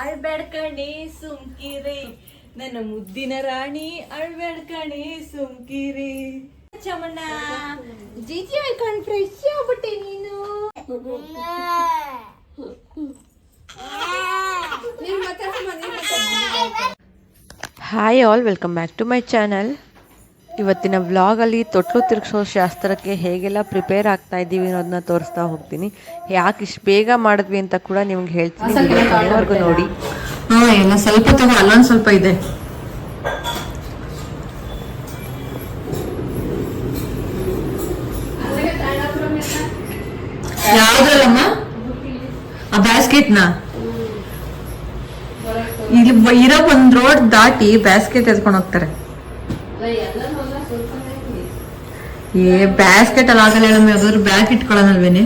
ಅಳ್ಬೇಡ್ಕಣಿ ಸುಮ್ಕಿರಿ. ನನ್ನ ಮುದ್ದಿನ ರಾಣಿ ಅಳ್ಬೇಡ್ಕಣಿ ಸುಮ್ಕಿರಿ. ಚಮಣ್ಣ ಜಿಜಿ ಕಣ್ ಫ್ರೆಶ್ ಆಗ್ಬಿಟ್ಟೆ ನೀನು. Hi all welcome back to my channel ಇವತ್ತಿನ ವ್ಲಾಗಲ್ಲಿ ತೊಟ್ಟು ತಿರುಗಿಸೋ ಶಾಸ್ತ್ರಕ್ಕೆ ಹೇಗೆಲ್ಲ ಪ್ರಿಪೇರ್ ಆಗ್ತಾ ಇದ್ದೀವಿ ಅನ್ನೋದನ್ನ ತೋರಿಸ್ತಾ ಹೋಗ್ತೀನಿ. ಯಾಕೆ ಇಷ್ಟು ಬೇಗ ಮಾಡಿದ್ವಿ ಅಂತ ಕೂಡ ನಿಮ್ಗೆ ಹೇಳ್ತೀನಿ. ನೋಡಿ. ಹಾ ಎಲ್ಲ ಸ್ವಲ್ಪ ತಗೋ ಅಲ್ಲೊಂದ್ ಸ್ವಲ್ಪ ಇದೆ. ಯಾವ್ದ್ರಲ್ಲಮ್ಮ? ಆ ಬ್ಯಾಸ್ಕೆಟ್ನ ಇಲ್ಲಿ ಇರೋ ಒಂದ್ ರೋಡ್ ದಾಟಿ ಬ್ಯಾಸ್ಕೆಟ್ ಎತ್ಕೊಂಡು ಹೋಗ್ತಾರೆ. ಏ ಬ್ಯಾಸ್ಕೆಟ್ ಅಲ್ಲಿ ಆಗಲ್ಲ ಹೇಳಮ್ಮ ಯಾವ್ದಾದ್ರು ಬ್ಯಾಗ್ ಇಟ್ಕೊಳ್ಳೋಣಲ್ವೇನೆ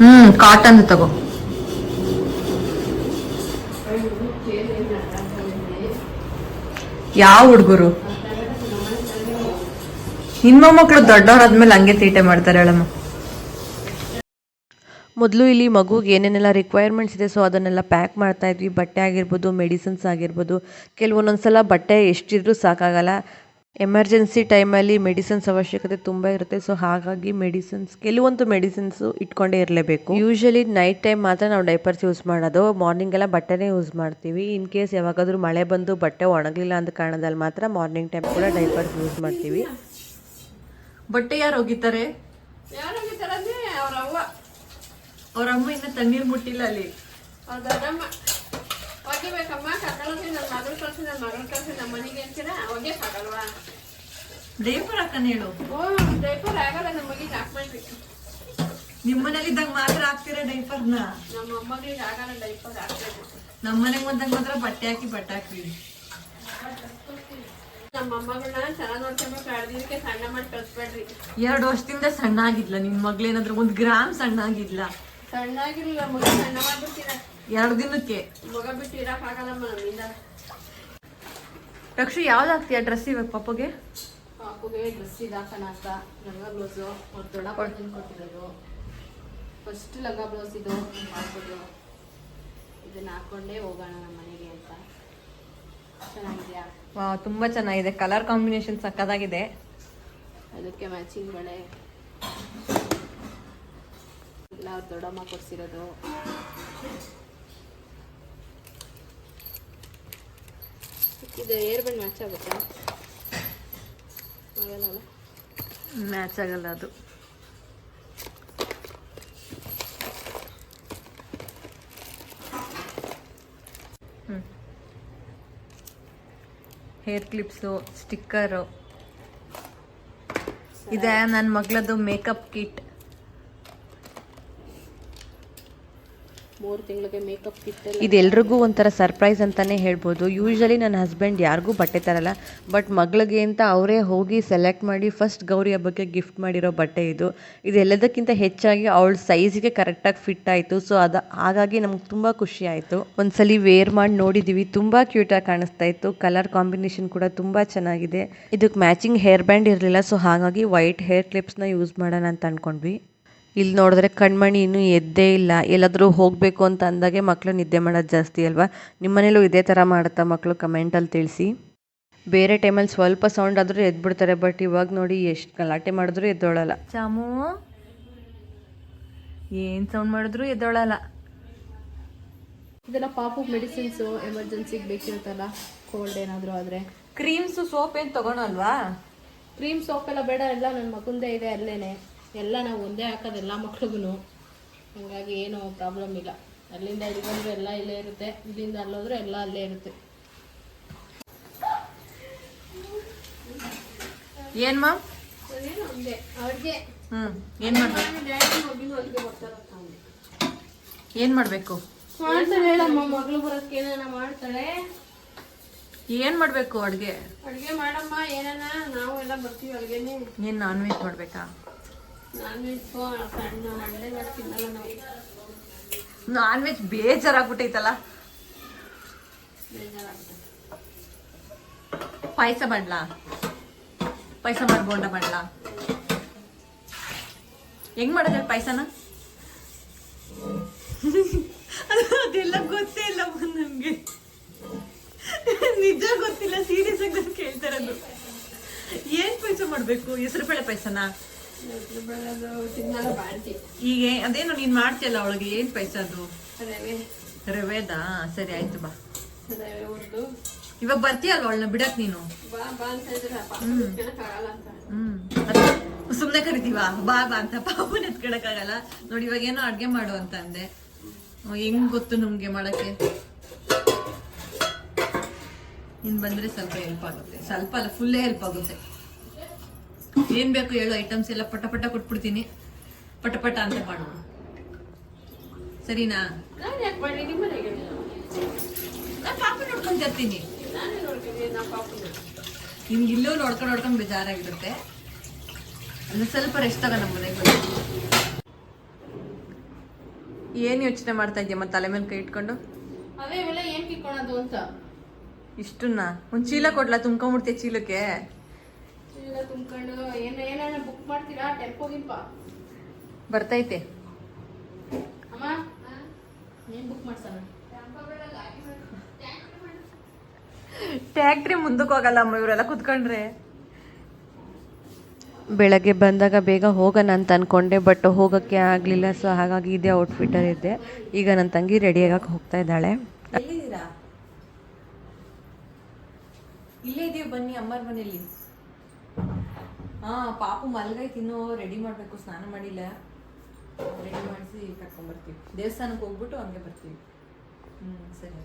ಹ್ಮ್ ಕಾಟನ್ ತಗೋ. ಯಾವ ಹುಡುಗರು? ನಿಮ್ಮ ಮಕ್ಕಳು ದೊಡ್ಡವ್ರಾದ್ಮೇಲೆ ಹಂಗೆ ತೀಟೆ ಮಾಡ್ತಾರೆ ಹೇಳಮ್ಮ. ಮೊದಲು ಇಲ್ಲಿ ಮಗುಗೆ ಏನೇನೆಲ್ಲ ರಿಕ್ವೈರ್ಮೆಂಟ್ಸ್ ಇದೆ ಸೊ ಅದನ್ನೆಲ್ಲ ಪ್ಯಾಕ್ ಮಾಡ್ತಾ ಇದ್ವಿ. ಬಟ್ಟೆ ಆಗಿರ್ಬೋದು ಮೆಡಿಸಿನ್ಸ್ ಆಗಿರ್ಬೋದು. ಕೆಲವೊಂದೊಂದು ಸಲ ಬಟ್ಟೆ ಎಷ್ಟಿದ್ರೂ ಸಾಕಾಗಲ್ಲ. ಎಮರ್ಜೆನ್ಸಿ ಟೈಮಲ್ಲಿ ಮೆಡಿಸಿನ್ಸ್ ಅವಶ್ಯಕತೆ ತುಂಬ ಇರುತ್ತೆ ಸೊ ಹಾಗಾಗಿ ಮೆಡಿಸಿನ್ಸ್ ಕೆಲವೊಂದು ಮೆಡಿಸಿನ್ಸು ಇಟ್ಕೊಂಡೇ ಇರಲೇಬೇಕು. ಯೂಶಲಿ ನೈಟ್ ಟೈಮ್ ಮಾತ್ರ ನಾವು ಡೈಪರ್ಸ್ ಯೂಸ್ ಮಾಡೋದು. ಮಾರ್ನಿಂಗ್ ಎಲ್ಲ ಬಟ್ಟೆನೇ ಯೂಸ್ ಮಾಡ್ತೀವಿ. ಇನ್ ಕೇಸ್ ಯಾವಾಗಾದರೂ ಮಳೆ ಬಂದು ಬಟ್ಟೆ ಒಣಗಲಿಲ್ಲ ಅಂತ ಕಾರಣದಲ್ಲಿ ಮಾತ್ರ ಮಾರ್ನಿಂಗ್ ಟೈಮ್ ಕೂಡ ಡೈಪರ್ಸ್ ಯೂಸ್ ಮಾಡ್ತೀವಿ. ಬಟ್ಟೆ ಯಾರು ಹೋಗಿದ್ದಾರೆ ಯಾರು ಅಂದ್ರೆ ಅವ್ರ ಅಮ್ಮ ಇನ್ನ ತಣ್ಣೀರ್ ಮುಟ್ಟಿಲ್ಲ ಅಲ್ಲಿ. ಅವ್ರ ದೊಡ್ಡಮ್ಮ ಒಗಿಬೇಕಮ್ಮ ಕರ್ಕೊಳ್ಳೋದು ನನ್ನ ಮಗಳು ಕಳ್ಸಿ ನನ್ನ ಮಗಳು ಕಳ್ಸಿ ನಮ್ಮ ಮನೆಗೆ ಅಂತೀರಾ? ಅವಾಗೆ ಸಾಕಲ್ವಾ? ಡೈಪರ್ ಹಾಕನ್ ಹೇಳು. ಓ ಡೈಪರ್ ಆಗಲ್ಲ ನಮ್ಮ ಮಗಿಗೆ ಹಾಕ್ಬೇಡ್ರಿ ನಿಮ್ಮನೇಲಿ ಇದ್ದಾಗ ಮಾತ್ರ ಹಾಕ್ತೀರಾ ಡೈಪರ್ನ ನಮ್ಮ ಅಮ್ಮಗಳಿಗೆ ಆಗಲ್ಲ ಡೈಪರ್ ಹಾಕ್ಬೇಕು. ನಮ್ಮ ಮನೆಗೆ ಬಂದಾಗ ಮಾತ್ರ ಬಟ್ಟೆ ಹಾಕಿ ಬಟ್ಟೆ ಹಾಕ್ತೀವಿ ನಮ್ಮ ಅಮ್ಮಗಳನ್ನ ಚೆನ್ನಾಗಿ ನೋಡ್ಕೊಬೇಕು ಅಡ್ದಿದ್ದಕ್ಕೆ ಸಣ್ಣ ಮಾಡಿ ಕಳಿಸ್ಬೇಡ್ರಿ. ಎರಡು ವರ್ಷದಿಂದ ಸಣ್ಣ ಆಗಿದ್ಲ ನಿನ್ ಮಗ್ಳೇನಾದ್ರೂ ಒಂದ್ ಗ್ರಾಮ್ ಸಣ್ಣ ಆಗಿದ್ಲ ಸಣ್ಣಾಗಿರ್ಲಿಲ್ಲ ಮಗ ಸಣ್ಣ ಮಾಡ್ಬಿಡ್ತೀರ ಎರಡು ದಿನಕ್ಕೆ. ಮಗ ಬಿಟ್ಟು ಇರಕ್ ಆಗಲ್ಲಮ್ಮ ನಮ್ಮಿಂದ ರಕ್ಷು ಯಾವ್ದು ಹಾಕ್ತೀಯ ಡ್ರೆಸ್ ಇವಾಗ ಪಾಪಗೆ ಪಾಪುಗೆ ಡ್ರೆಸ್ ಇದು ಹಾಕೋಣ ಅಂತ. ಲಂಗ ಬ್ಲೌಸು ಅವ್ರು ದೊಡ್ಡ ಕೊಡ್ತೀನಿ ಕೊಟ್ಟಿರೋದು. ಫಸ್ಟ್ ಲಂಗ ಬ್ಲೌಸ್ ಇದು ಮಾಡ್ಕೊಡು. ಇದನ್ನ ಹಾಕೊಂಡೇ ಹೋಗೋಣ ನಮ್ಮ ಮನೆಗೆ ಅಂತ. ಚೆನ್ನಾಗಿದೆಯಾ? ವಾ ತುಂಬಾ ಚೆನ್ನಾಗಿದೆ. ಕಲರ್ ಕಾಂಬಿನೇಷನ್ ಸಕ್ಕದಾಗಿದೆ ಅದಕ್ಕೆ ಮ್ಯಾಚಿಂಗ್ ಬಳೆ ಎಲ್ಲ ಅವ್ರ ದೊಡ್ಡಮ್ಮ ಕೊಡ್ಸಿರೋದು. ಇದು ಏರ್ ಬಂದು ಮ್ಯಾಚ್ ಆಗುತ್ತಾ? ಆಗಲ್ಲ ಮ್ಯಾಚ್ ಆಗಲ್ಲ ಅದು. ಹೇರ್ ಕ್ಲಿಪ್ಸು ಸ್ಟಿಕ್ಕರು ಇದೆ ನನ್ನ ಮಗಳದ್ದು ಮೇಕಪ್ ಕಿಟ್ ಮೂರು ತಿಂಗಳಿಗೆ ಮೇಕಪ್ ಕಿಟ್ ಇದೆಲ್ರಿಗೂ ಒಂಥರ ಸರ್ಪ್ರೈಸ್ ಅಂತಾನೆ ಹೇಳ್ಬೋದು. ಯೂಶ್ವಲಿ ನನ್ನ ಹಸ್ಬೆಂಡ್ ಯಾರಿಗೂ ಬಟ್ಟೆ ತರಲ್ಲ. ಬಟ್ ಮಗಳಿಗೆ ಅಂತ ಅವರೇ ಹೋಗಿ ಸೆಲೆಕ್ಟ್ ಮಾಡಿ ಫಸ್ಟ್ ಗೌರಿ ಹಬ್ಬಕ್ಕೆ ಗಿಫ್ಟ್ ಮಾಡಿರೋ ಬಟ್ಟೆ ಇದು. ಇದೆಲ್ಲದಕ್ಕಿಂತ ಹೆಚ್ಚಾಗಿ ಅವಳ ಸೈಜ್ಗೆ ಕರೆಕ್ಟಾಗಿ ಫಿಟ್ ಆಯಿತು. ಸೊ ಅದು, ಹಾಗಾಗಿ ನಮ್ಗೆ ತುಂಬ ಖುಷಿ ಆಯಿತು. ಒಂದ್ಸಲಿ ವೇರ್ ಮಾಡಿ ನೋಡಿದ್ದೀವಿ ತುಂಬ ಕ್ಯೂಟಾಗಿ ಕಾಣಿಸ್ತಾ ಇತ್ತು. ಕಲರ್ ಕಾಂಬಿನೇಷನ್ ಕೂಡ ತುಂಬ ಚೆನ್ನಾಗಿದೆ. ಇದಕ್ಕೆ ಮ್ಯಾಚಿಂಗ್ ಹೇರ್ ಬ್ಯಾಂಡ್ ಇರಲಿಲ್ಲ. ಸೊ ಹಾಗಾಗಿ ವೈಟ್ ಹೇರ್ ಕ್ಲಿಪ್ಸ್ನ ಯೂಸ್ ಮಾಡೋಣ ಅಂತ ಅಂದ್ಕೊಂಡ್ವಿ ಇಲ್ಲಿ ನೋಡಿದ್ರೆ ಕಣ್ಮಣಿ ಇನ್ನೂ ಎದ್ದೇ ಇಲ್ಲ. ಎಲ್ಲಾದರೂ ಹೋಗಬೇಕು ಅಂತ ಅಂದಾಗೆ ಮಕ್ಕಳು ನಿದ್ದೆ ಮಾಡೋದು ಜಾಸ್ತಿ ಅಲ್ವಾ? ನಿಮ್ಮ ಮನೇಲೂ ಇದೇ ಥರ ಮಾಡುತ್ತಾ ಮಕ್ಕಳು ಕಮೆಂಟಲ್ಲಿ ತಿಳಿಸಿ. ಬೇರೆ ಟೈಮಲ್ಲಿ ಸ್ವಲ್ಪ ಸೌಂಡ್ ಆದರೂ ಎದ್ಬಿಡ್ತಾರೆ ಬಟ್ ಇವಾಗ ನೋಡಿ ಎಷ್ಟು ಗಲಾಟೆ ಮಾಡಿದ್ರು ಎದ್ದೋಳಲ್ಲ. ಚಾಮು ಏನು ಸೌಂಡ್ ಮಾಡಿದ್ರು ಎದ್ದೊಳಲ್ಲ. ಇದೆಲ್ಲ ಪಾಪು ಮೆಡಿಸಿನ್ಸು ಎಮರ್ಜೆನ್ಸಿಗೆ ಬೇಕಿರುತ್ತಲ್ಲ? ಕೋಲ್ಡ್ ಏನಾದರೂ ಆದರೆ. ಕ್ರೀಮ್ಸ್ ಸೋಪ್ ಏನ್ ತೊಗೊಳಲ್ವಾ? ಕ್ರೀಮ್ ಸೋಪ್ ಎಲ್ಲ ಬೇಡ. ಎಲ್ಲ ನನ್ನ ಮಗುಂದೇ ಇದೆ ಅಲ್ಲೇನೆ. ಎಲ್ಲ ನಾವು ಒಂದೇ ಹಾಕೋದು ಎಲ್ಲ ಮಕ್ಳಿಗೂ ಹಾಗಾಗಿ ಏನು ಪ್ರಾಬ್ಲಮ್ ಇಲ್ಲ. ಅಲ್ಲಿಂದ ಇಲ್ಲಿ ಬಂದ್ರೆ ಎಲ್ಲ ಇಲ್ಲೇ ಇರುತ್ತೆ. ಇಲ್ಲಿಂದ ಅಲ್ಲೋದ್ರೆ ಎಲ್ಲ ಅಲ್ಲೇ ಇರುತ್ತೆ. ಏನ್ ಮಾ ಅದೇನು ಒಂದೇ ಅವ್ರಿಗೆ ಹ್ಮ್ ಏನ್ ಮಾಡ್ಬೇಕು. ಏನ್ ಮಾಡ್ಬೇಕು? ಮಾಡ್ತಾಳೆ ಮಗಳು ಬರೋಕ್ಕೆ ಏನಾನ ಮಾಡ್ತಾಳೆ ಏನ್ ಮಾಡಬೇಕು ಅಡ್ಗೆ? ಅಡುಗೆ ಮಾಡಮ್ಮ ಏನಾನ? ನಾವು ಎಲ್ಲ ಬರ್ತೀವಿ ಅಡುಗೆನೇ ಏನ್ ನಾನ್ ವೆಜ್ ಮಾಡ್ಬೇಕಾ? ನಾನ್ ವೆಜ್ ಮಂಡೆ ಮಾಡಿ ತಿನ್ನಲ್ಲ ನಾವು. ನಾನ್ ವೆಜ್ ಬೇಜಾರಾಗ್ಬಿಟ್ಟೈತಲ್ಲ ಪಾಯಸ ಮಾಡ್ಲಾ? ಪಾಯಸ ಮಾಡ್ಬೋಂಡ ಮಾಡ್ಲಾ? ಹೆಂಗ್ ಮಾಡಿದ್ರೆ ಪಾಯಸನ? ಅದೆಲ್ಲ ಗೊತ್ತೇ ಇಲ್ಲ ನಮ್ಗೆ. ನಿಜ ಗೊತ್ತಿಲ್ಲ ಸೀರಿಯಸ್ ಆಗಿ ನಾನು ಕೇಳ್ತಾ ಇರೋದು. ಏನ್ ಪಾಯಸ ಮಾಡ್ಬೇಕು? ಹೆಸರು ಬೇಳೆ ಪಾಯಸನ? ಈಗ ಅದೇನು ನೀನ್ ಮಾಡ್ತಿಯಲ್ಲ ಅವಳಿಗೆ? ಏನ್ ಪೈಸದು ರವೆದಾ? ಸರಿ ಆಯ್ತು ಬಾ. ಇವಾಗ ಬರ್ತೀಯಲ್ವ ಅವಳನ್ನ ಬಿಡಕ್ ನೀನು? ಹ್ಮ್. ಸುಮ್ನೆ ಕರಿತೀವ? ಬಾ ಬಾ ಅಂತ ಪಾಪನ ಎತ್ಕೊಳಕ್ಕಾಗಲ್ಲ ನೋಡಿ ಇವಾಗ ಏನೋ ಅಡ್ಗೆ ಮಾಡು ಅಂತ ಅಂದೆ. ಹೆಂಗ್ ಗೊತ್ತು ನಮ್ಗೆ ಮಾಡಕ್ಕೆ? ನೀನ್ ಬಂದ್ರೆ ಸ್ವಲ್ಪ ಹೆಲ್ಪ್ ಆಗುತ್ತೆ. ಸ್ವಲ್ಪ ಅಲ್ಲ ಫುಲ್ಲೇ ಹೆಲ್ಪ್ ಆಗುತ್ತೆ. ಏನ್ ಬೇಕು ಹೇಳು ಐಟಮ್ಸ್ ಎಲ್ಲ ಪಟ ಪಟ ಕೊಟ್ಬಿಡ್ತೀನಿ. ಪಟ ಪಟ ಅಂತ ಮಾಡು ಸರಿನಾ? ನಾನು ಪಾಪ ನಿಮ್ಗೆ ಇಲ್ಲೂ ನೋಡ್ಕೊಂಡು ನೋಡ್ಕೊಂಡು ಬೇಜಾರಾಗಿರುತ್ತೆ. ಅಂದ್ರೆ ಸ್ವಲ್ಪ ರೆಸ್ಟ್ ತಗೋ ನಮ್ಮ ಮನೆಗೆ ಏನು ಯೋಚನೆ ಮಾಡ್ತಾ ಇದೆಯಮ್ಮ ತಲೆ ಮೇಲೆ ಕೈ ಇಟ್ಕೊಂಡು? ಅದೇ ಇವೆಲ್ಲ ಏನ್ ಕಿಕ್ಕೋಣ ಅಂತ? ಇಷ್ಟನ್ನ. ಒಂದ್ ಚೀಲ ಕೊಡ್ಲಾ ತುಂಬ್ಕೊಂಬಿಡ್ತೀಯ ಚೀಲಕ್ಕೆ? ತುಂಬ್ಕೊಂಡು ಏನ ಏನೇನೋ ಬುಕ್ ಮಾಡ್ತೀರಾ? ಟೆಂಪೋಗಿಂಪ ಬರ್ತೈತೆ. ಅಮ್ಮ ನೀನು ಬುಕ್ ಮಾಡ್ಸಣ? ಟ್ಯಾಕ್ಟ್ರಿ ಮುಂದಕ್ಕೆ ಹೋಗಲ್ಲ ಅಮ್ಮ ಇವರೆಲ್ಲ ಕುತ್ಕೊಂಡ್ರೆ. ಬೆಳಗ್ಗೆ ಬಂದಾಗ ಬೇಗ ಹೋಗೋಣ ಅಂತ ಅಂದ್ಕೊಂಡೆ ಬಟ್ ಹೋಗೋಕ್ಕೆ ಆಗಲಿಲ್ಲ ಸೊ ಹಾಗಾಗಿ ಇದೇ ಔಟ್ಫಿಟ್ಟಲ್ಲಿ ಇದ್ದೆ. ಈಗ ನನ್ನ ತಂಗಿ ರೆಡಿ ಆಗಕ್ಕೆ ಹೋಗ್ತಾ ಇದ್ದಾಳೆ. ಇಲ್ಲೇ ಇದೀವಿ ಬನ್ನಿ ಅಮ್ಮರ ಮನೆಯಲ್ಲಿ. ಹಾ, ಪಾಪು ಮಲ್ಗೈತಿ ಇನ್ನೂ ರೆಡಿ ಮಾಡ್ಬೇಕು, ಸ್ನಾನ ಮಾಡಿಲ್ಲ. ರೆಡಿ ಮಾಡಿಸಿ ಕರ್ಕೊಂಡ್ಬರ್ತೀವಿ ದೇವಸ್ಥಾನಕ್ಕೆ ಹೋಗ್ಬಿಟ್ಟು ಹಂಗೆ ಬರ್ತೀವಿ. ಹ್ಮ್, ಸರಿ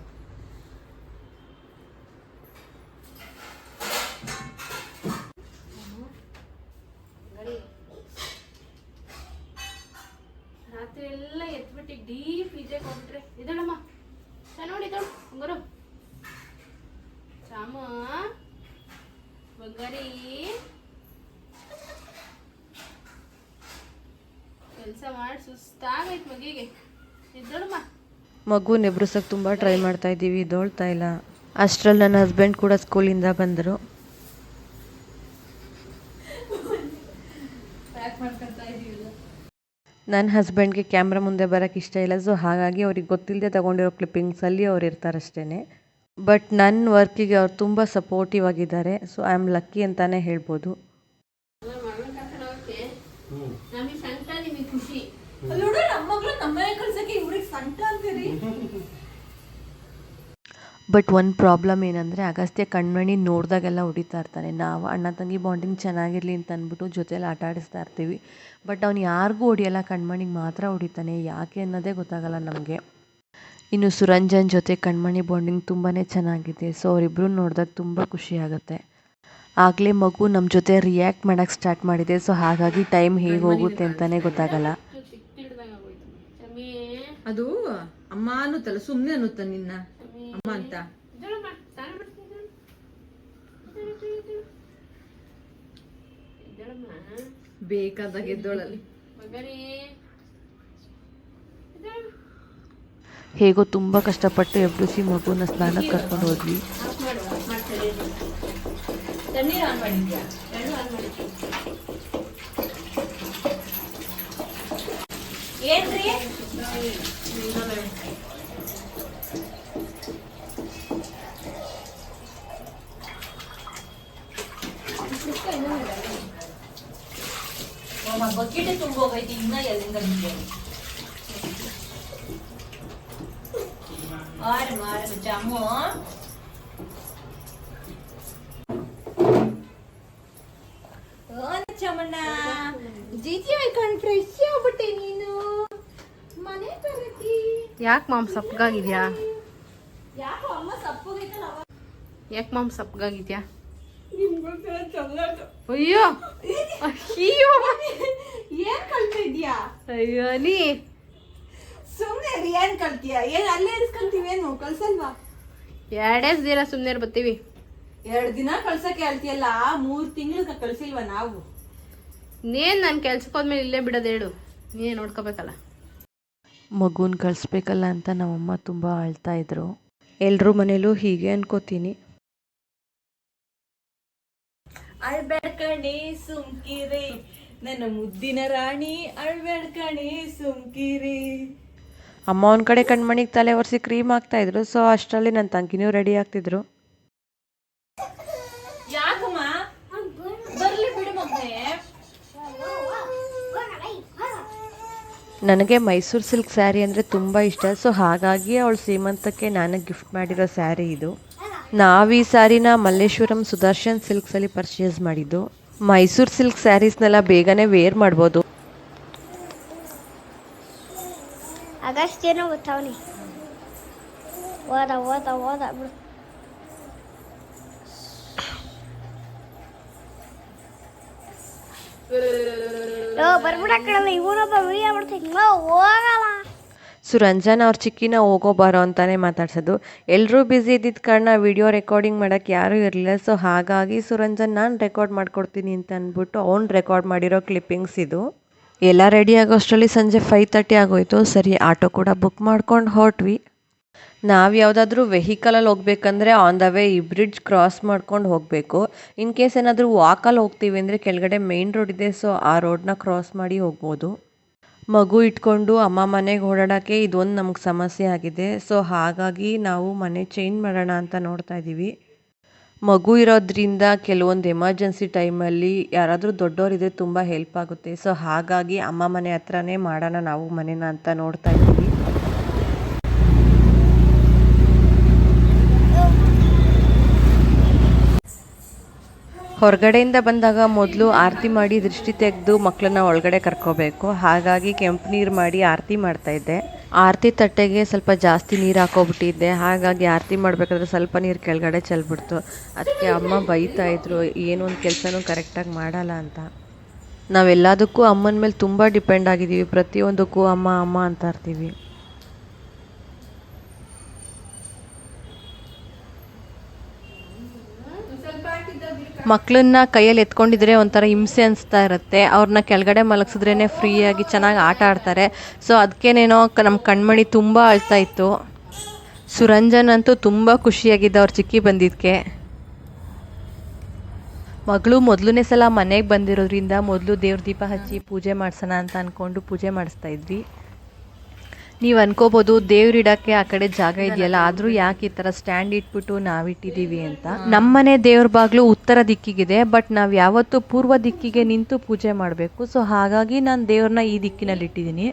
ಸುಸ್ತಾಗೈತ್ ಮಗಿಗೆ. ಇದ್ದಳಮ್ಮ ಮಗು ನೆಬ್ರಿಸೋಕೆ ತುಂಬ ಟ್ರೈ ಮಾಡ್ತಾ ಇದ್ದೀವಿ ದೋಳ್ತಾ ಇಲ್ಲ. ಅಷ್ಟರಲ್ಲಿ ನನ್ನ ಹಸ್ಬೆಂಡ್ ಕೂಡ ಸ್ಕೂಲಿಂದ ಬಂದರು. ನನ್ನ ಹಸ್ಬೆಂಡ್ಗೆ ಕ್ಯಾಮ್ರಾ ಮುಂದೆ ಬರೋಕ್ಕೆ ಇಷ್ಟ ಇಲ್ಲ ಸೊ ಹಾಗಾಗಿ ಅವ್ರಿಗೆ ಗೊತ್ತಿಲ್ಲದೆ ತೊಗೊಂಡಿರೋ ಕ್ಲಿಪ್ಪಿಂಗ್ಸಲ್ಲಿ ಅವ್ರು ಇರ್ತಾರಷ್ಟೇ ಬಟ್ ನನ್ನ ವರ್ಕಿಗೆ ಅವ್ರು ತುಂಬ ಸಪೋರ್ಟಿವ್ ಆಗಿದ್ದಾರೆ ಸೊ ಐ ಆಮ್ ಲಕ್ಕಿ ಅಂತಲೇ ಹೇಳ್ಬೋದು ಮಗಳನ್ನ ಕರ್ಕೊಂಡು ಹೋಗಕ್ಕೆ ನಮಗೆ ಸಂಕಟ ನಿಮಗೆ ಖುಷಿ ನೋಡು ನಮ್ಮ ಮಗಳು ನಮ್ಮನೆ ಕಳ್ಸಕ್ಕೆ ಇವ್ರಿಗೆ ಸಂಟ ಅಂತೀರಿ ಬಟ್ ಒಂದು ಪ್ರಾಬ್ಲಮ್ ಏನಂದರೆ ಅಗಸ್ತ್ಯ ಕಣ್ಮಣಿ ನೋಡಿದಾಗೆಲ್ಲ ಹೊಡಿತಾ ಇರ್ತಾನೆ. ನಾವು ಅಣ್ಣ ತಂಗಿ ಬಾಂಡಿಂಗ್ ಚೆನ್ನಾಗಿರಲಿ ಅಂತ ಅಂದ್ಬಿಟ್ಟು ಜೊತೆಲಿ ಆಟ ಆಡಿಸ್ತಾ ಇರ್ತೀವಿ. ಬಟ್ ಅವ್ನು ಯಾರಿಗೂ ಹೊಡಿಯಲ್ಲ ಕಣ್ಮಣಿಗೆ ಮಾತ್ರ ಹೊಡಿತಾನೆ. ಯಾಕೆ ಅನ್ನೋದೇ ಗೊತ್ತಾಗಲ್ಲ ನಮಗೆ. ಇನ್ನು ಸುರಂಜನ್ ಜೊತೆ ಕಣ್ಮಣಿ ಬಾಂಡಿಂಗ್ ತುಂಬಾ ಚೆನ್ನಾಗಿದೆ. ಸೊ ಅವರಿಬ್ಬರು ನೋಡಿದಾಗ ತುಂಬ ಖುಷಿ ಆಗುತ್ತೆ. ಆಗಲೇ ಮಗು ನಮ್ಮ ಜೊತೆ ರಿಯಾಕ್ಟ್ ಮಾಡೋಕ್ಕೆ ಸ್ಟಾರ್ಟ್ ಮಾಡಿದೆ. ಸೊ ಹಾಗಾಗಿ ಟೈಮ್ ಹೇಗೆ ಹೋಗುತ್ತೆ ಅಂತಲೇ ಗೊತ್ತಾಗಲ್ಲ. ಅದು ಅಮ್ಮ ಅನ್ನುತ್ತಲ್ಲ ಸುಮ್ಮನೆ ಅನ್ನುತ್ತ ನಿನ್ನ ಅಮ್ಮ ಅಂತ. ಗೆದ್ದೋಳಲ್ಲಿ. ಬೇಕಾದಾಗ ಎದ್ದೋಳಲ್ಲಿ ಇದ್ದಳಮ್ಮ ಹೇಗೋ ತುಂಬ ಕಷ್ಟಪಟ್ಟು ಎಬ್ಬಿಸಿ ಮಗುನ ಸ್ನಾನಕ್ಕೆ ಕರ್ಕೊಂಡು ಹೋದ್ವಿ. ಆಫ್ ಮಾಡು ಆಫ್ ಮಾಡ್ತಾರೆ ತಣ್ಣೀರು ಆನ್ ಮಾಡಿದ್ಯಾ ಎರಡು ಆನ್ ಮಾಡಿದ್ಯಾ ಏನ್ರಿ ಬಕೆಟ್ ತುಂಬ ಹೋಗೈತಿ ಇನ್ನ ಎಲ್ಲಿಂದ ಬಿದ್ದೆ ಆರ ಮಾರ ಜಾಮು ಚಮಣ್ಣ ಜಿಜಿ ಆಯ್ಕೊಂಡು ಫ್ರೆಶ್ ಆಗ್ಬಿಟ್ಟೆ ನೀನು ಮನೆ ಬರತಿ ಯಾಕೆ ಮಾಮ್ ಸಪ್ಪಗಾಗಿದ್ಯಾ? ಯಾಕೋ ಮಾಮ್ ಸಪ್ಪಗಾಗಿದ್ಯಾ? ಅಯ್ಯೋ! ಅಯ್ಯೋ! ಏನ್ ಕಲ್ತಾ ಅಯ್ಯೋ ನೀ. ಸುಮ್ನೆ ಏನ್ ಕಲ್ತೀಯ? ಏನ್ ಅಲ್ಲೇ ಇರಿಸ್ಕೊಂತೀವೇನು? ಕಳ್ಸಲ್ವಾ? ಎರಡೇ ದಿನ ಸುಮ್ಮನೆ ಬರ್ತೀವಿ. ಎರಡು ದಿನ ಕಳ್ಸಕ್ಕೆ ಹೇಳ್ತೀಯಲ್ಲ ಮೂರು ತಿಂಗಳು ಕಳ್ಸಿಲ್ವಾ ನಾವು? ಇನ್ನೇನು ನಾನು ಕೆಲ್ಸಕ್ಕೆ ಹೋದ್ಮೇಲೆ ಇಲ್ಲೇ ಬಿಡೋದು ಹೇಳು. ನೀನೇ ನೋಡ್ಕೋಬೇಕಲ್ಲ. ಮಗುನ ಕಳಿಸ್ಬೇಕಲ್ಲ ಅಂತ ನಮ್ಮಮ್ಮ ತುಂಬ ಅಳ್ತಾಯಿದ್ರು ಎಲ್ಲರೂ ಮನೇಲೂ ಹೀಗೆ ಅನ್ಕೋತೀನಿ. ಅಳ್ಬೇಡ್ಕಣೆ ಸುಮ್ಕಿರಿ. ನನ್ನ ಮುದ್ದಿನ ರಾಣಿ ಅಳ್ಬೇಡ್ಕಣೆ ಸುಮ್ಕಿರಿ. ಅಮ್ಮ ಒಂದು ಕಡೆ ಕಣ್ಮಣಿಗೆ ತಲೆ ಒರೆಸಿ ಕ್ರೀಮ್ ಹಾಕ್ತಾ ಇದ್ರು ಸೊ ಅಷ್ಟರಲ್ಲಿ ನನ್ನ ತಂಗಿನೂ ರೆಡಿ ಆಗ್ತಿದ್ರು ಯಾಕಮ್ಮ ಬರ್ಲಿ ಬಿಡು ಮಗ್ನೆ ನನಗೆ ಮೈಸೂರು ಸಿಲ್ಕ್ ಸ್ಯಾರಿ ಅಂದರೆ ತುಂಬ ಇಷ್ಟ. ಸೊ ಹಾಗಾಗಿ ಅವಳು ಸೀಮಂತಕ್ಕೆ ನಾನು ಗಿಫ್ಟ್ ಮಾಡಿರೋ ಸ್ಯಾರಿ ಇದು. ನಾವು ಈ ಸ್ಯಾರಿನ ಮಲ್ಲೇಶ್ವರಂ ಸುದರ್ಶನ್ ಸಿಲ್ಕ್ಸಲ್ಲಿ ಪರ್ಚೇಸ್ ಮಾಡಿದ್ದು. ಮೈಸೂರು ಸಿಲ್ಕ್ ಸ್ಯಾರೀಸ್ನೆಲ್ಲ ಬೇಗನೆ ವೇರ್ ಮಾಡ್ಬೋದು. ಆಗಷ್ಟೇನೋ ಗೊತ್ತಾವನಿ. ಓದ ಓದ ಓದ ಬಿಡು. ಇವನೊಬ್ಬ ವಿಡಿಯೋ ಸುರಂಜನ್ ಅವ್ರ ಚಿಕ್ಕಿನ ಹೋಗೋ ಬರೋ ಅಂತಾನೆ ಮಾತಾಡ್ಸೋದು. ಎಲ್ಲರೂ ಬ್ಯುಸಿ ಇದ್ದಿದ್ದ ಕಾರಣ ವಿಡಿಯೋ ರೆಕಾರ್ಡಿಂಗ್ ಮಾಡೋಕ್ಕೆ ಯಾರೂ ಇರಲಿಲ್ಲ. ಸೊ ಹಾಗಾಗಿ ಸುರಂಜನ್, ನಾನು ರೆಕಾರ್ಡ್ ಮಾಡ್ಕೊಡ್ತೀನಿ ಅಂತ ಅಂದ್ಬಿಟ್ಟು ಅವ್ನು ರೆಕಾರ್ಡ್ ಮಾಡಿರೋ ಕ್ಲಿಪ್ಪಿಂಗ್ಸ್ ಇದು. ಎಲ್ಲ ರೆಡಿ ಆಗೋಷ್ಟರಲ್ಲಿ ಸಂಜೆ ಫೈವ್ ತರ್ಟಿ ಆಗೋಯ್ತು. ಸರಿ, ಆಟೋ ಕೂಡ ಬುಕ್ ಮಾಡ್ಕೊಂಡು ಹೊರಟ್ವಿ. ನಾವು ಯಾವುದಾದ್ರೂ ವೆಹಿಕಲಲ್ಲಿ ಹೋಗ್ಬೇಕಂದ್ರೆ ಆನ್ ದ ವೇ ಈ ಬ್ರಿಡ್ಜ್ ಕ್ರಾಸ್ ಮಾಡ್ಕೊಂಡು ಹೋಗಬೇಕು. ಇನ್ ಕೇಸ್ ಏನಾದರೂ ವಾಕಲ್ಲಿ ಹೋಗ್ತೀವಿ ಅಂದರೆ ಕೆಳಗಡೆ ಮೇನ್ ರೋಡ್ ಇದೆ ಸೊ ಆ ರೋಡ್ನ ಕ್ರಾಸ್ ಮಾಡಿ ಹೋಗ್ಬೋದು. ಮಗು ಇಟ್ಕೊಂಡು ಅಮ್ಮ ಮನೆಗೆ ಓಡಾಡೋಕ್ಕೆ ಇದೊಂದು ನಮಗೆ ಸಮಸ್ಯೆ ಆಗಿದೆ. ಸೊ ಹಾಗಾಗಿ ನಾವು ಮನೆ ಚೇಂಜ್ ಮಾಡೋಣ ಅಂತ ನೋಡ್ತಾ ಇದ್ದೀವಿ ಮಗು ಇರೋದ್ರಿಂದ ಕೆಲವೊಂದು ಎಮರ್ಜೆನ್ಸಿ ಟೈಮಲ್ಲಿ ಯಾರಾದರೂ ದೊಡ್ಡವರಿದ್ರೆ ತುಂಬ ಹೆಲ್ಪ್ ಆಗುತ್ತೆ. ಸೊ ಹಾಗಾಗಿ ಅಮ್ಮ ಮನೆ ಹತ್ರನೇ ಮಾಡೋಣ ನಾವು ಮನೇನ ಅಂತ ನೋಡ್ತಾ ಇದ್ದೀವಿ ಹೊರಗಡೆಯಿಂದ ಬಂದಾಗ ಮೊದಲು ಆರತಿ ಮಾಡಿ ದೃಷ್ಟಿ ತೆಗೆದು ಮಕ್ಕಳನ್ನ ಒಳಗಡೆ ಕರ್ಕೋಬೇಕು. ಹಾಗಾಗಿ ಕೆಂಪು ನೀರು ಮಾಡಿ ಆರತಿ ಮಾಡ್ತಾ ಇದ್ದೆ. ಆರತಿ ತಟ್ಟೆಗೆ ಸ್ವಲ್ಪ ಜಾಸ್ತಿ ನೀರು ಹಾಕೋಬಿಟ್ಟಿದ್ದೆ. ಹಾಗಾಗಿ ಆರತಿ ಮಾಡಬೇಕಾದ್ರೆ ಸ್ವಲ್ಪ ನೀರು ಕೆಳಗಡೆ ಚೆಲ್ಬಿಡ್ತು. ಅದಕ್ಕೆ ಅಮ್ಮ ಬೈತಾ ಇದ್ರು ಏನೋ ಒಂದು ಕೆಲಸನೂ ಕರೆಕ್ಟಾಗಿ ಮಾಡಲ್ಲ ಅಂತ. ನಾವೆಲ್ಲದಕ್ಕೂ ಅಮ್ಮನ ಮೇಲೆ ತುಂಬ ಡಿಪೆಂಡ್ ಆಗಿದ್ದೀವಿ. ಪ್ರತಿಯೊಂದಕ್ಕೂ ಅಮ್ಮ ಅಮ್ಮ ಅಂತ ಇರ್ತೀವಿ. ಮಕ್ಕಳನ್ನ ಕೈಯಲ್ಲಿ ಎತ್ಕೊಂಡಿದ್ರೆ ಒಂಥರ ಹಿಂಸೆ ಅನಿಸ್ತಾ ಇರುತ್ತೆ. ಅವ್ರನ್ನ ಕೆಳಗಡೆ ಮಲಗಿಸಿದ್ರೇ ಫ್ರೀಯಾಗಿ ಚೆನ್ನಾಗಿ ಆಟ ಆಡ್ತಾರೆ. ಸೊ ಅದಕ್ಕೇನೇನೋ ನಮ್ಮ ಕಣ್ಮಣಿ ತುಂಬ ಅಳ್ತಾ ಇತ್ತು. ಸುರಂಜನ್ ಅಂತೂ ತುಂಬ ಖುಷಿಯಾಗಿದ್ದ ಅವ್ರು ಚಿಕ್ಕಿ ಬಂದಿದ್ದಕ್ಕೆ ಮಗಳು ಮೊದಲನೇ ಸಲ ಮನೆಗೆ ಬಂದಿರೋದ್ರಿಂದ ಮೊದಲು ದೇವ್ರ ದೀಪ ಹಚ್ಚಿ ಪೂಜೆ ಮಾಡ್ಸೋಣ ಅಂತ ಅಂದ್ಕೊಂಡು ಪೂಜೆ ಮಾಡಿಸ್ತಾ ಇದ್ವಿ. ನೀವು ಅನ್ಕೋಬಹುದು ದೇವ್ರ ಇಡಕ್ಕೆ ಆ ಕಡೆ ಜಾಗ ಇದೆಯಲ್ಲ ಆದ್ರೂ ಯಾಕೆ ಈ ತರ ಸ್ಟ್ಯಾಂಡ್ ಇಟ್ಬಿಟ್ಟು ನಾವಿಟ್ಟಿದೀವಿ ಅಂತ. ನಮ್ಮನೆ ದೇವ್ರ ಬಾಗ್ಲು ಉತ್ತರ ದಿಕ್ಕಿಗಿದೆ ಬಟ್ ನಾವ್ ಯಾವತ್ತು ಪೂರ್ವ ದಿಕ್ಕಿಗೆ ನಿಂತು ಪೂಜೆ ಮಾಡಬೇಕು. ಸೊ ಹಾಗಾಗಿ ನಾನು ದೇವ್ರನ್ನ ಈ ದಿಕ್ಕಿನಲ್ಲಿ ಇಟ್ಟಿದ್ದೀನಿ.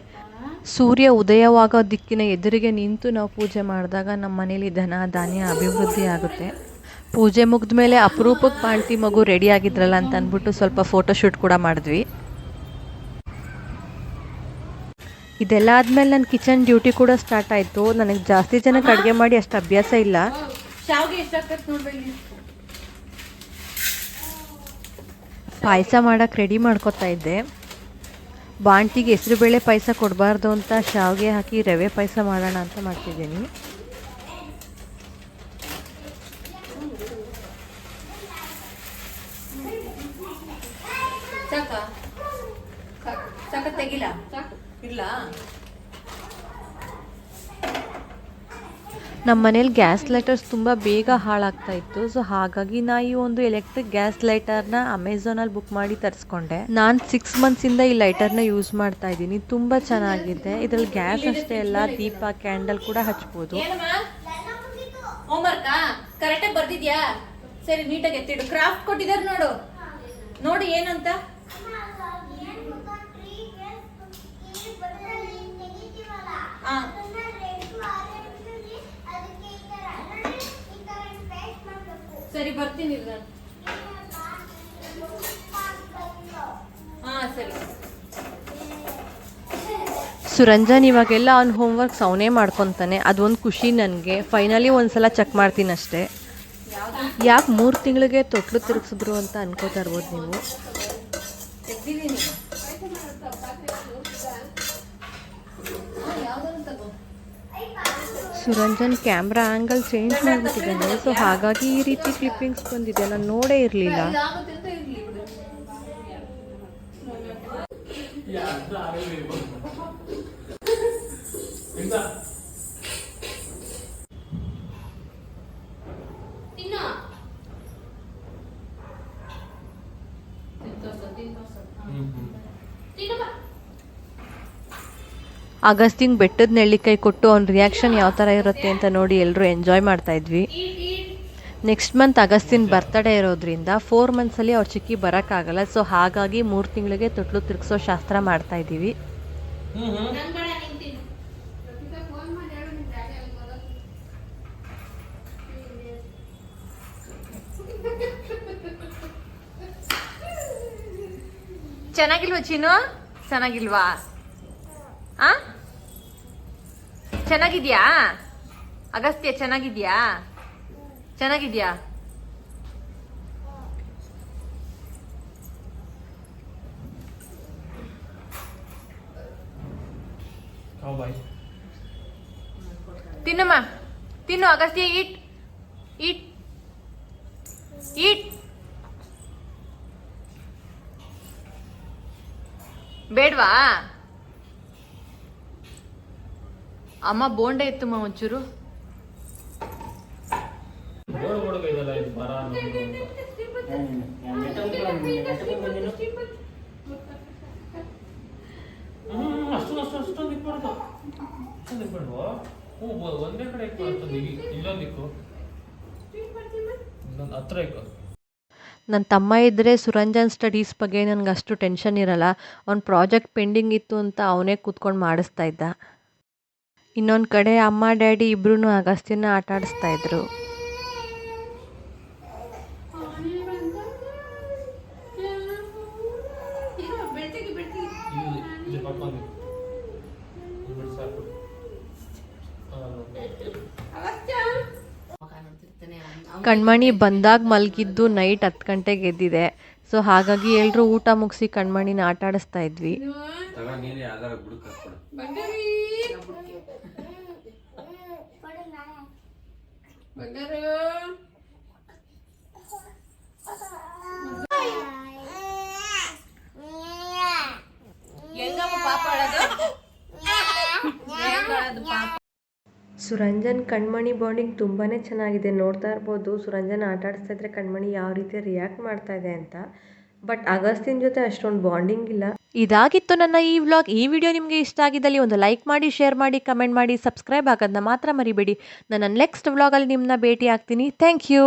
ಸೂರ್ಯ ಉದಯವಾಗೋ ದಿಕ್ಕಿನ ಎದುರಿಗೆ ನಿಂತು ನಾವು ಪೂಜೆ ಮಾಡಿದಾಗ ನಮ್ಮ ಮನೇಲಿ ಧನ ಧಾನ್ಯ ಅಭಿವೃದ್ಧಿ ಆಗುತ್ತೆ. ಪೂಜೆ ಮುಗಿದ ಮೇಲೆ ಅಪರೂಪಕ್ಕೆ ಪಾಳ್ತಿ ಮಗು ರೆಡಿ ಆಗಿದ್ರಲ್ಲ ಅಂತ ಅಂದ್ಬಿಟ್ಟು ಸ್ವಲ್ಪ ಫೋಟೋ ಶೂಟ್ ಕೂಡ ಮಾಡಿದ್ವಿ. ಇದೆಲ್ಲ ಆದಮೇಲೆ ನನ್ನ ಕಿಚನ್ ಡ್ಯೂಟಿ ಕೂಡ ಸ್ಟಾರ್ಟ್ ಆಯಿತು. ನನಗೆ ಜಾಸ್ತಿ ಜನಕ್ಕೆ ಅಡುಗೆ ಮಾಡಿ ಅಷ್ಟು ಅಭ್ಯಾಸ ಇಲ್ಲ. ಪಾಯಸ ಮಾಡೋಕ್ಕೆ ರೆಡಿ ಮಾಡ್ಕೊತಾ ಇದ್ದೆ. ಬಾಂಟಿಗೆ ಹೆಸರು ಬೇಳೆ ಪಾಯಸ ಕೊಡಬಾರ್ದು ಅಂತ ಶಾವಿಗೆ ಹಾಕಿ ರವೆ ಪಾಯಸ ಮಾಡೋಣ ಅಂತ ಮಾಡ್ತಿದ್ದೀನಿ. ಸಾಕ ಸಾಕ ತೆಗಿಲ್ಲ ಇಲ್ಲ. ನಮ್ಮ ಮನೇಲಿ ಗ್ಯಾಸ್ ಲೈಟರ್ಸ್ ತುಂಬ ಬೇಗ ಹಾಳಾಗ್ತಾ ಇತ್ತು. ಸೊ ಹಾಗಾಗಿ ನಾ ಈ ಒಂದು ಎಲೆಕ್ಟ್ರಿಕ್ ಗ್ಯಾಸ್ ಲೈಟರ್ನ ಅಮೆಝಾನಲ್ಲಿ ಬುಕ್ ಮಾಡಿ ತರಿಸ್ಕೊಂಡೆ. ನಾನು ಸಿಕ್ಸ್ ಮಂತ್ಸಿಂದ ಈ ಲೈಟರ್ನ ಯೂಸ್ ಮಾಡ್ತಾ ಇದ್ದೀನಿ. ತುಂಬ ಚೆನ್ನಾಗಿದೆ. ಇದರಲ್ಲಿ ಗ್ಯಾಸ್ ಅಷ್ಟೇ ಅಲ್ಲ ದೀಪ ಕ್ಯಾಂಡಲ್ ಕೂಡ ಹಚ್ಬೋದು. ಕರೆಕ್ಟಾಗಿ ಬರ್ದಿದ್ಯಾ? ಸರಿ ನೀಟಾಗಿ ಎತ್ತಿಡು. ಕ್ರಾಫ್ಟ್ ಕೊಟ್ಟಿದ್ದಾರೆ ನೋಡು. ನೋಡಿ ಏನಂತ? ಸರಿ ಬರ್ತೀನಿ ಸುರಂಜನ್ ಇವಾಗೆಲ್ಲ ಅವ್ನ ಹೋಮ್ವರ್ಕ್ಸ್ ಅವನೇ ಮಾಡ್ಕೊತಾನೆ. ಅದೊಂದು ಖುಷಿ ನನಗೆ. ಫೈನಲಿ ಒಂದ್ಸಲ ಚೆಕ್ ಮಾಡ್ತೀನಿ ಅಷ್ಟೇ. ಯಾಕೆ ಮೂರು ತಿಂಗಳಿಗೆ ತೊಟ್ಲು ತಿರುಗಿಸಿದ್ರು ಅಂತ ಅನ್ಕೋತಾ ಇರ್ಬೋದು ನೀವು. ಸುರಂಜನ್ ಕ್ಯಾಮ್ರಾ ಆ್ಯಂಗಲ್ ಚೇಂಜ್ ಮಾಡಿಬಿಟ್ಟಿದ್ದಾನೆ ಸೊ ಹಾಗಾಗಿ ಈ ರೀತಿ ಕ್ಲಿಪ್ಪಿಂಗ್ಸ್ ಬಂದಿದೆ. ನಾನು ನೋಡೇ ಇರಲಿಲ್ಲ. ಇದಾಗುತ್ತೆ ಅಂತ ಇರ್ಲಿ ಬಿಡು ತಿನ್ನು ತಿನ್ ತೋರ್ಸು, ತಿನ್ ತೋರ್ಸು. ಹಾ. ತಿನ್ನು ಬಾ. ಅಗಸ್ತಿಂಗ್ ಬೆಟ್ಟದ ನೆಲ್ಲಿಕಾಯಿ ಕೊಟ್ಟು ಅವ್ನ ರಿಯಾಕ್ಷನ್ ಯಾವ ಥರ ಇರುತ್ತೆ ಅಂತ ನೋಡಿ ಎಲ್ಲರೂ ಎಂಜಾಯ್ ಮಾಡ್ತಾ ಇದ್ವಿ. ನೆಕ್ಸ್ಟ್ ಮಂತ್ ಅಗಸ್ತಿನ್ ಬರ್ತಡೇ ಇರೋದ್ರಿಂದ ಫೋರ್ ಮಂತ್ಸಲ್ಲಿ ಅವ್ರ ಚಿಕ್ಕಿ ಬರೋಕ್ಕಾಗಲ್ಲ. ಸೊ ಹಾಗಾಗಿ ಮೂರು ತಿಂಗಳಿಗೆ ತೊಟ್ಲು ತಿರುಗಿಸೋ ಶಾಸ್ತ್ರ ಮಾಡ್ತಾ ಇದ್ದೀವಿ. ಚಿನ್ನು? ಬೇಡ, ನೀನ್ ತಿನ್ನು. ರಫೀಕಾ, ಫೋನ್ ಮಾಡಿ ಹೇಳು ನಿಮ್ ಡ್ಯಾಡಿ ಅಲ್ಲಿ ಬರೋದು. ಚೆನ್ನಾಗಿಲ್ವಾ ಚೀನು ಚೆನ್ನಾಗಿಲ್ವಾ ಆ ಚೆನ್ನಾಗಿದ್ಯಾ? ಅಗಸ್ತ್ಯ ಚೆನ್ನಾಗಿದ್ಯಾ? ಚೆನ್ನಾಗಿದ್ಯಾ? ತಿನ್ನಮ್ಮ. ತಿನ್ನು ಅಗಸ್ತ್ಯ ಈಟ್. ಈಟ್. ಈಟ್. ಬೇಡ್ವಾ? ಅಮ್ಮ ಬೋಂಡೆ ಇತ್ತಮ್ಮ ಒಂಚೂರು. ಒಂದೇ ಕಡೆ ಹತ್ರ ಇಕ್ಕು. ನನ್ನ ತಮ್ಮ ಇದ್ದರೆ ಸುರಂಜನ್ ಸ್ಟಡೀಸ್ ಬಗ್ಗೆ ನನಗೆ ಅಷ್ಟು ಟೆನ್ಷನ್ ಇರಲ್ಲ. ಅವ್ನ ಪ್ರಾಜೆಕ್ಟ್ ಪೆಂಡಿಂಗ್ ಇತ್ತು ಅಂತ ಅವನೇ ಕೂತ್ಕೊಂಡು ಮಾಡಿಸ್ತಾ ಇದ್ದ. ಇನ್ನೊಂದು ಕಡೆ ಅಮ್ಮ ಡ್ಯಾಡಿ ಇಬ್ರು ಅಗಸ್ತ್ಯನ ಆಟ ಆಡಿಸ್ತಾ ಇದ್ರು. ಕಣ್ಮಣಿ ಬಂದಾಗ ಮಲಗಿದ್ದು ನೈಟ್ ಹತ್ತು ಗಂಟೆಗೆ ಎದ್ದಿದೆ. ಸೊ ಹಾಗಾಗಿ ಎಲ್ಲರೂ ಊಟ ಮುಗಿಸಿ ಕಣ್ಮಣಿನ ಆಟ ಆಡಿಸ್ತಾ ಇದ್ವಿ ತಗ ನೀನೇ ಯಾವ್ದಾರ ಬುಡಕ್ ಹಾಕ್ಬಿಡು ಸುರಂಜನ್, ಕಣ್ಮಣಿ ಬಾಂಡಿಂಗ್ ತುಂಬಾ ಚೆನ್ನಾಗಿದೆ. ನೋಡ್ತಾ ಇರ್ಬೋದು, ಸುರಂಜನ್ ಆಟ ಆಡಿಸ್ತಾ ಇದ್ರೆ ಕಣ್ಮಣಿ ಯಾವ ರೀತಿ ರಿಯಾಕ್ಟ್ ಮಾಡ್ತಾ ಇದೆ ಅಂತ. ಬಟ್ ಅಗಸ್ತಿನ ಜೊತೆ ಅಷ್ಟೊಂದು ಬಾಂಡಿಂಗ್ ಇಲ್ಲ. ಇದಾಗಿತ್ತು ನನ್ನ ಈ ವ್ಲಾಗ್. ಈ ವಿಡಿಯೋ ನಿಮಗೆ ಇಷ್ಟ ಆಗಿದ್ದಲ್ಲಿ ಒಂದು ಲೈಕ್ ಮಾಡಿ, ಶೇರ್ ಮಾಡಿ, ಕಮೆಂಟ್ ಮಾಡಿ, ಸಬ್ಸ್ಕ್ರೈಬ್ ಆಗೋದನ್ನ ಮಾತ್ರ ಮರಿಬೇಡಿ. ನನ್ನ ನೆಕ್ಸ್ಟ್ ವ್ಲಾಗಲ್ಲಿ ನಿಮ್ಮನ್ನ ಭೇಟಿ ಆಗ್ತೀನಿ ಥ್ಯಾಂಕ್ ಯು.